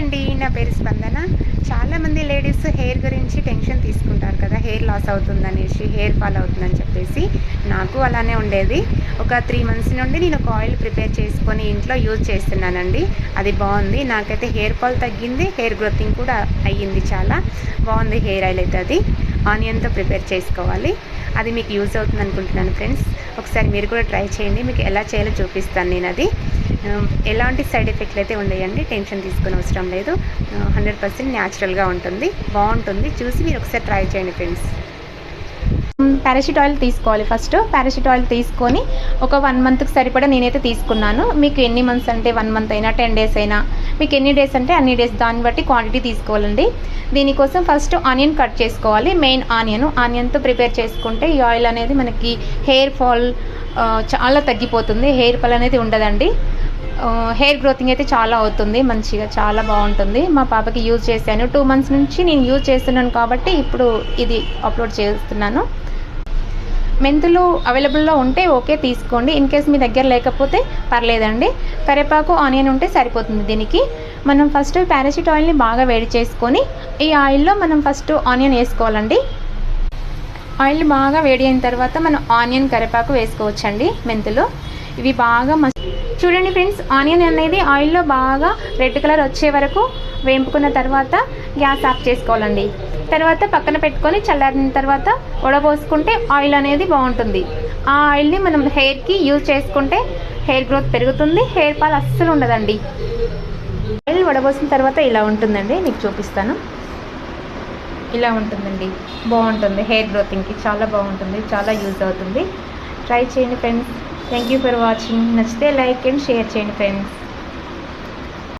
అండి నా పేరు స్పందన. చాలామంది లేడీస్ హెయిర్ గురించి టెన్షన్ తీసుకుంటారు కదా హెయిర్ లాస్ అవుతుందనేసి హెయిర్ ఫాల్ అవుతుందని చెప్పేసి. నాకు అలానే ఉండేది. ఒక త్రీ మంత్స్ నుండి నేను ఒక ఆయిల్ ప్రిపేర్ చేసుకొని ఇంట్లో యూజ్ చేస్తున్నానండి. అది బాగుంది. నాకైతే హెయిర్ ఫాల్ తగ్గింది హెయిర్ గ్రోతింగ్ కూడా అయ్యింది చాలా. బాగుంది హెయిర్ ఆయిల్ అయితే అది. ఆనియన్తో ప్రిపేర్ చేసుకోవాలి. అది మీకు యూజ్ అవుతుంది అనుకుంటున్నాను ఫ్రెండ్స్. ఒకసారి మీరు కూడా ట్రై చేయండి. మీకు ఎలా చేయాలో చూపిస్తాను నేను అది. ఎలాంటి సైడ్ ఎఫెక్ట్లు అయితే ఉండయండి. టెన్షన్ తీసుకుని అవసరం లేదు. హండ్రెడ్ పర్సెంట్ న్యాచురల్గా ఉంటుంది. బాగుంటుంది. చూసి మీరు ఒకసారి ట్రై చేయండి ఫ్రెండ్స్. పారాషూట్ ఆయిల్ తీసుకోవాలి ఫస్ట్. పారాషూట్ ఆయిల్ తీసుకొని ఒక వన్ మంత్కి సరిపడా నేనైతే తీసుకున్నాను. మీకు ఎన్ని మంత్స్ అంటే వన్ మంత్ అయినా టెన్ డేస్ అయినా మీకు ఎన్ని డేస్ అంటే అన్ని డేస్. దాన్ని బట్టి క్వాంటిటీ తీసుకోవాలండి. దీనికోసం ఫస్ట్ ఆనియన్ కట్ చేసుకోవాలి. Main onion. ఆనియన్తో ప్రిపేర్ చేసుకుంటే ఈ ఆయిల్ అనేది మనకి హెయిర్ ఫాల్ చాలా తగ్గిపోతుంది. హెయిర్ ఫాల్ అనేది ఉండదండి. హెయిర్ గ్రోతింగ్ అయితే చాలా అవుతుంది మంచిగా చాలా బాగుంటుంది. మా పాపకి యూజ్ చేశాను. టూ మంత్స్ నుంచి నేను యూజ్ చేస్తున్నాను కాబట్టి ఇప్పుడు ఇది అప్లోడ్ చేస్తున్నాను. మెంతులు అవైలబుల్లో ఉంటే ఓకే తీసుకోండి. ఇన్ కేస్ మీ దగ్గర లేకపోతే పర్లేదండి. కరివేపాకు ఆనియన్ ఉంటే సరిపోతుంది దీనికి. మనం ఫస్ట్ పారాషూట్ ఆయిల్ని బాగా వేడి చేసుకొని ఈ ఆయిల్లో మనం ఫస్ట్ ఆనియన్ వేసుకోవాలండి. ఆయిల్ బాగా వేడి అయిన తర్వాత మనం ఆనియన్ కరివేపాకు వేసుకోవచ్చండి మెంతులు. ఇవి బాగా మస్తు చూడండి ఫ్రెండ్స్ ఆనియన్ అనేది ఆయిల్లో బాగా రెడ్ కలర్ వచ్చే వరకు వేంపుకున్న తర్వాత గ్యాస్ ఆఫ్ చేసుకోవాలండి. తర్వాత పక్కన పెట్టుకొని చల్లారిన తర్వాత వడపోసుకుంటే ఆయిల్ అనేది బాగుంటుంది. ఆ ఆయిల్ని మనం హెయిర్కి యూజ్ చేసుకుంటే హెయిర్ గ్రోత్ పెరుగుతుంది హెయిర్ ఫాల్ అస్సలు ఉండదండి. ఆయిల్ వడపోసిన తర్వాత ఇలా ఉంటుందండి మీకు చూపిస్తాను. ఇలా ఉంటుందండి బాగుంటుంది. హెయిర్ గ్రోతింగ్కి చాలా బాగుంటుంది చాలా యూజ్ అవుతుంది. ట్రై చేయండి friends. Thank you for watching నచ్చితే లైక్ అండ్ షేర్ చేయండి ఫ్రెండ్స్